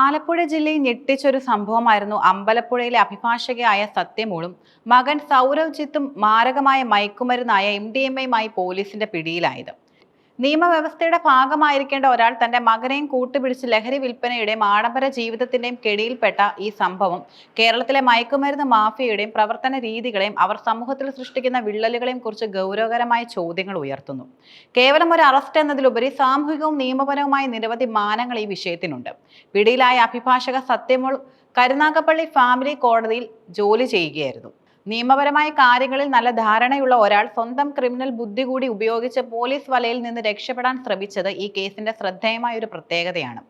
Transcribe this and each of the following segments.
ആലപ്പുഴ ജില്ലയിൽ ഞെട്ടിച്ചൊരു സംഭവമായിരുന്നു അമ്പലപ്പുഴയിലെ അഭിഭാഷകയായ സത്യമോളും മകൻ സൗരവ് ജിത്തും മാരകമായ മയക്കുമരുന്നായ എം ഡി എം എയുമായി പോലീസിന്റെ പിടിയിലായത്. നിയമവ്യവസ്ഥയുടെ ഭാഗമായിരിക്കേണ്ട ഒരാൾ തന്റെ മകനെയും കൂട്ടുപിടിച്ച് ലഹരി വിൽപ്പനയുടെയും ആഡംബര ജീവിതത്തിന്റെയും കെടിയിൽപ്പെട്ട ഈ സംഭവം. കേരളത്തിലെ മയക്കുമരുന്ന് മാഫിയയുടെയും പ്രവർത്തന രീതികളെയും അവർ സമൂഹത്തിൽ സൃഷ്ടിക്കുന്ന വിള്ളലുകളെയും കുറിച്ച് ഗൗരവകരമായ ചോദ്യങ്ങൾ ഉയർത്തുന്നു. കേവലം ഒരു അറസ്റ്റ് എന്നതിലുപരി സാമൂഹികവും നിയമപരവുമായ നിരവധി മാനങ്ങൾ ഈ വിഷയത്തിനുണ്ട്. പിടിയിലായ അഭിഭാഷക സത്യമോൾ കരുനാഗപ്പള്ളി ഫാമിലി കോടതിയിൽ ജോലി ചെയ്യുകയായിരുന്നു. നിയമപരമായ കാര്യങ്ങളിൽ നല്ല ധാരണയുള്ള ഒരാൾ സ്വന്തം ക്രിമിനൽ ബുദ്ധി കൂടി ഉപയോഗിച്ച് പോലീസ് വലയിൽ നിന്ന് രക്ഷപ്പെടാൻ ശ്രമിച്ചത് ഈ കേസിന്റെ ശ്രദ്ധേയമായ ഒരു പ്രത്യേകതയാണ്.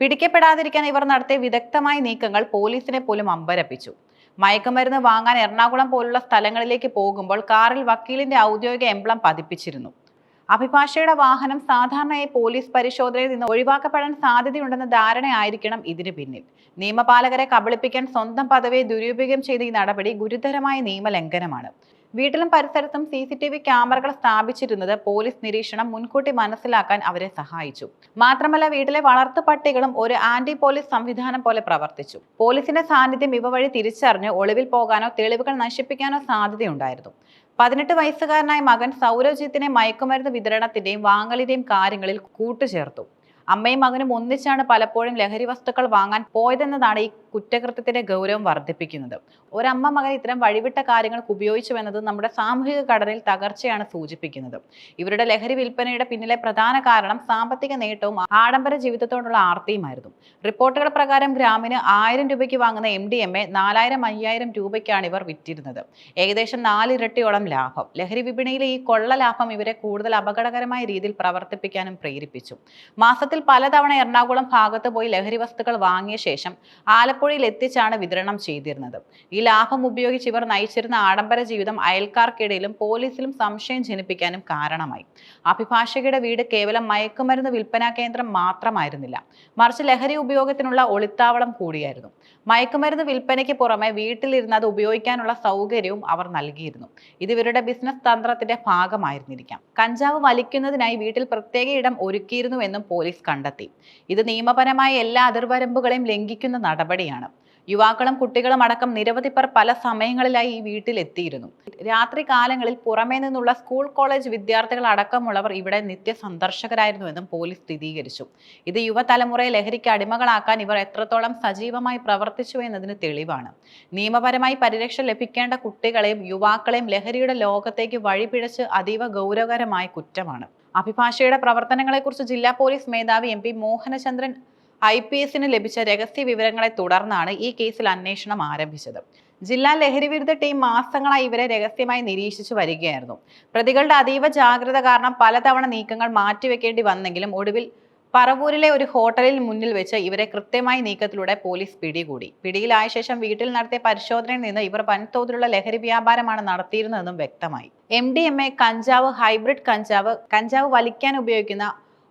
പിടിക്കപ്പെടാതിരിക്കാൻ ഇവർ നടത്തിയ വിദഗ്ധമായ നീക്കങ്ങൾ പോലീസിനെ പോലും അമ്പരപ്പിച്ചു. മയക്കുമരുന്ന് വാങ്ങാൻ എറണാകുളം പോലുള്ള സ്ഥലങ്ങളിലേക്ക് പോകുമ്പോൾ കാറിൽ വക്കീലിന്റെ ഔദ്യോഗിക എംബ്ലം പതിപ്പിച്ചിരുന്നു. അഭിഭാഷകയുടെ വാഹനം സാധാരണയായി പോലീസ് പരിശോധനയിൽ നിന്ന് ഒഴിവാക്കപ്പെടാൻ സാധ്യതയുണ്ടെന്ന ധാരണയായിരിക്കണം ഇതിന് പിന്നിൽ. നിയമപാലകരെ കബളിപ്പിക്കാൻ സ്വന്തം പദവിയെ ദുരുപയോഗം ചെയ്ത ഈ നടപടി ഗുരുതരമായ നിയമലംഘനമാണ്. വീട്ടിലും പരിസരത്തും സി സി ടി വി ക്യാമറകൾ സ്ഥാപിച്ചിരുന്നത് പോലീസ് നിരീക്ഷണം മുൻകൂട്ടി മനസ്സിലാക്കാൻ അവരെ സഹായിച്ചു. മാത്രമല്ല വീട്ടിലെ വളർത്തു പട്ടികളും ഒരു ആന്റി പോലീസ് സംവിധാനം പോലെ പ്രവർത്തിച്ചു. പോലീസിന്റെ സാന്നിധ്യം ഇവ വഴി തിരിച്ചറിഞ്ഞ് ഒളിവിൽ പോകാനോ തെളിവുകൾ നശിപ്പിക്കാനോ സാധ്യതയുണ്ടായിരുന്നു. പതിനെട്ട് വയസ്സുകാരനായ മകൻ സൗരജിത്തിനെ മയക്കുമരുന്ന് വിതരണത്തിന്റെയും വാങ്ങലിന്റെയും കാര്യങ്ങളിൽ കൂട്ടുചേർത്തു. അമ്മയും മകനും ഒന്നിച്ചാണ് പലപ്പോഴും ലഹരി വസ്തുക്കൾ വാങ്ങാൻ പോയതെന്നതാണ് ഈ കുറ്റകൃത്യത്തിന്റെ ഗൗരവം വർദ്ധിപ്പിക്കുന്നത്. ഒരമ്മ മകൻ ഇത്തരം വഴിവിട്ട കാര്യങ്ങൾക്ക് ഉപയോഗിച്ചു എന്നത് നമ്മുടെ സാമൂഹിക ഘടനയിൽ തകർച്ചയാണ് സൂചിപ്പിക്കുന്നത്. ഇവരുടെ ലഹരി വിൽപ്പനയുടെ പിന്നിലെ പ്രധാന കാരണം സാമ്പത്തിക നേട്ടവും ആഡംബര ജീവിതത്തോടുള്ള ആർത്തിയുമായിരുന്നു. റിപ്പോർട്ടുകൾ പ്രകാരം ഗ്രാമിന് ആയിരം രൂപയ്ക്ക് വാങ്ങുന്ന എം ഡി എം എ നാലായിരം അയ്യായിരം രൂപയ്ക്കാണ് ഇവർ വിറ്റിരുന്നത്. ഏകദേശം നാലിരട്ടിയോളം ലാഭം. ലഹരി വിപണിയിലെ ഈ കൊള്ള ലാഭം ഇവരെ കൂടുതൽ അപകടകരമായ രീതിയിൽ പ്രവർത്തിപ്പിക്കാനും പ്രേരിപ്പിച്ചു. മാസത്തിൽ പലതവണ എറണാകുളം ഭാഗത്ത് പോയി ലഹരി വസ്തുക്കൾ വാങ്ങിയ ശേഷം ആലപ്പുഴയിൽ എത്തിച്ചാണ് വിതരണം ചെയ്തിരുന്നത്. ഈ ലാഭം ഉപയോഗിച്ച് ഇവർ നയിച്ചിരുന്ന ആഡംബര ജീവിതം അയൽക്കാർക്കിടയിലും പോലീസിലും സംശയം ജനിപ്പിക്കാനും കാരണമായി. അഭിഭാഷകയുടെ വീട് കേവലം മയക്കുമരുന്ന് വിൽപ്പനാ കേന്ദ്രം മാത്രമായിരുന്നില്ല. മറിച്ച് ലഹരി ഉപയോഗത്തിനുള്ള ഒളിത്താവളം കൂടിയായിരുന്നു. മയക്കുമരുന്ന് വിൽപ്പനയ്ക്ക് പുറമെ വീട്ടിലിരുന്ന് അത് ഉപയോഗിക്കാനുള്ള സൗകര്യവും അവർ നൽകിയിരുന്നു. ഇത് ഇവരുടെ ബിസിനസ് തന്ത്രത്തിന്റെ ഭാഗമായിരുന്നിരിക്കാം. കഞ്ചാവ് വലിക്കുന്നതിനായി വീട്ടിൽ പ്രത്യേക ഇടം ഒരുക്കിയിരുന്നുവെന്നും പോലീസ് കണ്ടെത്തി. ഇത് നിയമപരമായ എല്ലാ അതിർവരമ്പുകളെയും ലംഘിക്കുന്ന നടപടിയാണ് യുവാക്കളും കുട്ടികളും അടക്കം നിരവധി പേർ പല സമയങ്ങളിലായി ഈ വീട്ടിലെത്തിയിരുന്നു. രാത്രി കാലങ്ങളിൽ പുറമേ നിന്നുള്ള സ്കൂൾ കോളേജ് വിദ്യാർത്ഥികൾ അടക്കമുള്ളവർ ഇവിടെ നിത്യ സന്ദർശകരായിരുന്നുവെന്നും പോലീസ് സ്ഥിരീകരിച്ചു. ഇത് യുവതലമുറയെ ലഹരിക്ക് അടിമകളാക്കാൻ ഇവർ എത്രത്തോളം സജീവമായി പ്രവർത്തിച്ചു എന്നതിന് തെളിവാണ്. നിയമപരമായി പരിരക്ഷ ലഭിക്കേണ്ട കുട്ടികളെയും യുവാക്കളെയും ലഹരിയുടെ ലോകത്തേക്ക് വഴിപിഴച്ച് അതീവ ഗൗരവകരമായ കുറ്റമാണ്. അഭിഭാഷയുടെ പ്രവർത്തനങ്ങളെക്കുറിച്ച് ജില്ലാ പോലീസ് മേധാവി M P Mohanachandran I P എസിന് ലഭിച്ച രഹസ്യ വിവരങ്ങളെ തുടർന്നാണ് ഈ കേസിൽ അന്വേഷണം ആരംഭിച്ചത്. ജില്ലാ ലഹരിവിരുദ്ധ ടീം മാസങ്ങളായി ഇവരെ രഹസ്യമായി നിരീക്ഷിച്ചു വരികയായിരുന്നു. പ്രതികളുടെ അതീവ ജാഗ്രത കാരണം പലതവണ നീക്കങ്ങൾ മാറ്റിവെക്കേണ്ടി വന്നെങ്കിലും ഒടുവിൽ പറവൂരിലെ ഒരു ഹോട്ടലിൽ മുന്നിൽ വെച്ച് ഇവരെ കൃത്യമായ നീക്കത്തിലൂടെ പോലീസ് പിടികൂടി. പിടിയിലായ ശേഷം വീട്ടിൽ നടത്തിയ പരിശോധനയിൽ നിന്ന് ഇവർ വൻതോതിലുള്ള ലഹരി വ്യാപാരമാണ് നടത്തിയിരുന്നതെന്നും വ്യക്തമായി. എം ഡി എം എ കഞ്ചാവ് ഹൈബ്രിഡ് കഞ്ചാവ് കഞ്ചാവ് വലിക്കാൻ ഉപയോഗിക്കുന്ന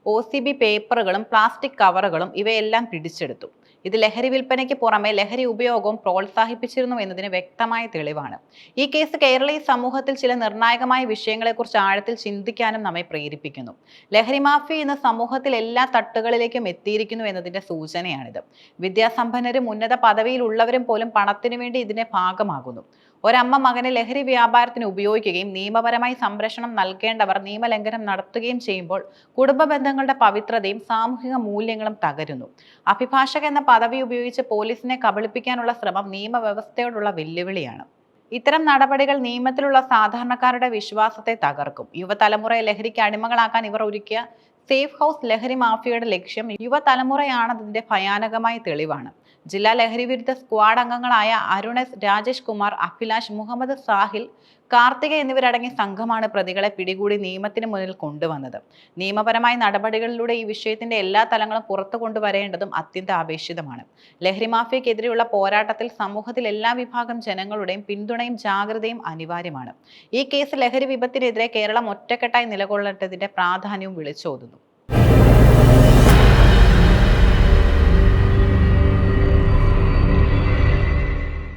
ഒ സി ബി പേപ്പറുകളും പ്ലാസ്റ്റിക് കവറുകളും ഇവയെല്ലാം പിടിച്ചെടുത്തു. ഇത് ലഹരി വിൽപ്പനയ്ക്ക് പുറമെ ലഹരി ഉപയോഗവും പ്രോത്സാഹിപ്പിച്ചിരുന്നു എന്നതിന് വ്യക്തമായ തെളിവാണ്. ഈ കേസ് കേരളീയ സമൂഹത്തിൽ ചില നിർണായകമായ വിഷയങ്ങളെക്കുറിച്ച് ആഴത്തിൽ ചിന്തിക്കാനും നമ്മെ പ്രേരിപ്പിക്കുന്നു. ലഹരി മാഫി ഇന്ന് സമൂഹത്തിൽ എല്ലാ തട്ടുകളിലേക്കും എത്തിയിരിക്കുന്നു എന്നതിന്റെ സൂചനയാണിത്. വിദ്യാസമ്പന്നരും ഉന്നത പദവിയിലുള്ളവരും പോലും പണത്തിനു വേണ്ടി ഇതിന്റെ ഭാഗമാകുന്നു. ഒരമ്മ മകനെ ലഹരി വ്യാപാരത്തിന് ഉപയോഗിക്കുകയും നിയമപരമായി സംരക്ഷണം നൽകേണ്ടവർ നിയമലംഘനം നടത്തുകയും ചെയ്യുമ്പോൾ കുടുംബ ബന്ധങ്ങളുടെ പവിത്രതയും സാമൂഹിക മൂല്യങ്ങളും തകരുന്നു. അഭിഭാഷക എന്ന പദവി ഉപയോഗിച്ച് പോലീസിനെ കബളിപ്പിക്കാനുള്ള ശ്രമം നിയമവ്യവസ്ഥയോടുള്ള വെല്ലുവിളിയാണ്. ഇത്തരം നടപടികൾ നിയമത്തിലുള്ള സാധാരണക്കാരുടെ വിശ്വാസത്തെ തകർക്കും. യുവതലമുറയെ ലഹരിക്ക് അടിമകളാക്കാൻ ഇവർ ഒരുക്കിയ സേഫ് ഹൗസ് ലഹരി മാഫിയയുടെ ലക്ഷ്യം യുവതലമുറയാണതിന്റെ ഭയാനകമായ തെളിവാണ്. ജില്ലാ ലഹരി വിരുദ്ധ സ്ക്വാഡ് അംഗങ്ങളായ അരുണസ് രാജേഷ് കുമാർ അഭിലാഷ് മുഹമ്മദ് സാഹിൽ കാർത്തിക എന്നിവരടങ്ങിയ സംഘമാണ് പ്രതികളെ പിടികൂടി നിയമത്തിന് മുന്നിൽ കൊണ്ടുവന്നത്. നിയമപരമായ നടപടികളിലൂടെ ഈ വിഷയത്തിന്റെ എല്ലാ തലങ്ങളും പുറത്തു കൊണ്ടുവരേണ്ടതും അത്യന്താപേക്ഷിതമാണ്. ലഹരി മാഫിയക്കെതിരെയുള്ള പോരാട്ടത്തിൽ സമൂഹത്തിൽ എല്ലാ വിഭാഗം ജനങ്ങളുടെയും പിന്തുണയും ജാഗ്രതയും അനിവാര്യമാണ്. ഈ കേസ് ലഹരി വിപത്തിനെതിരെ കേരളം ഒറ്റക്കെട്ടായി നിലകൊള്ളേണ്ടതിന്റെ പ്രാധാന്യവും വിളിച്ചോതുന്നു.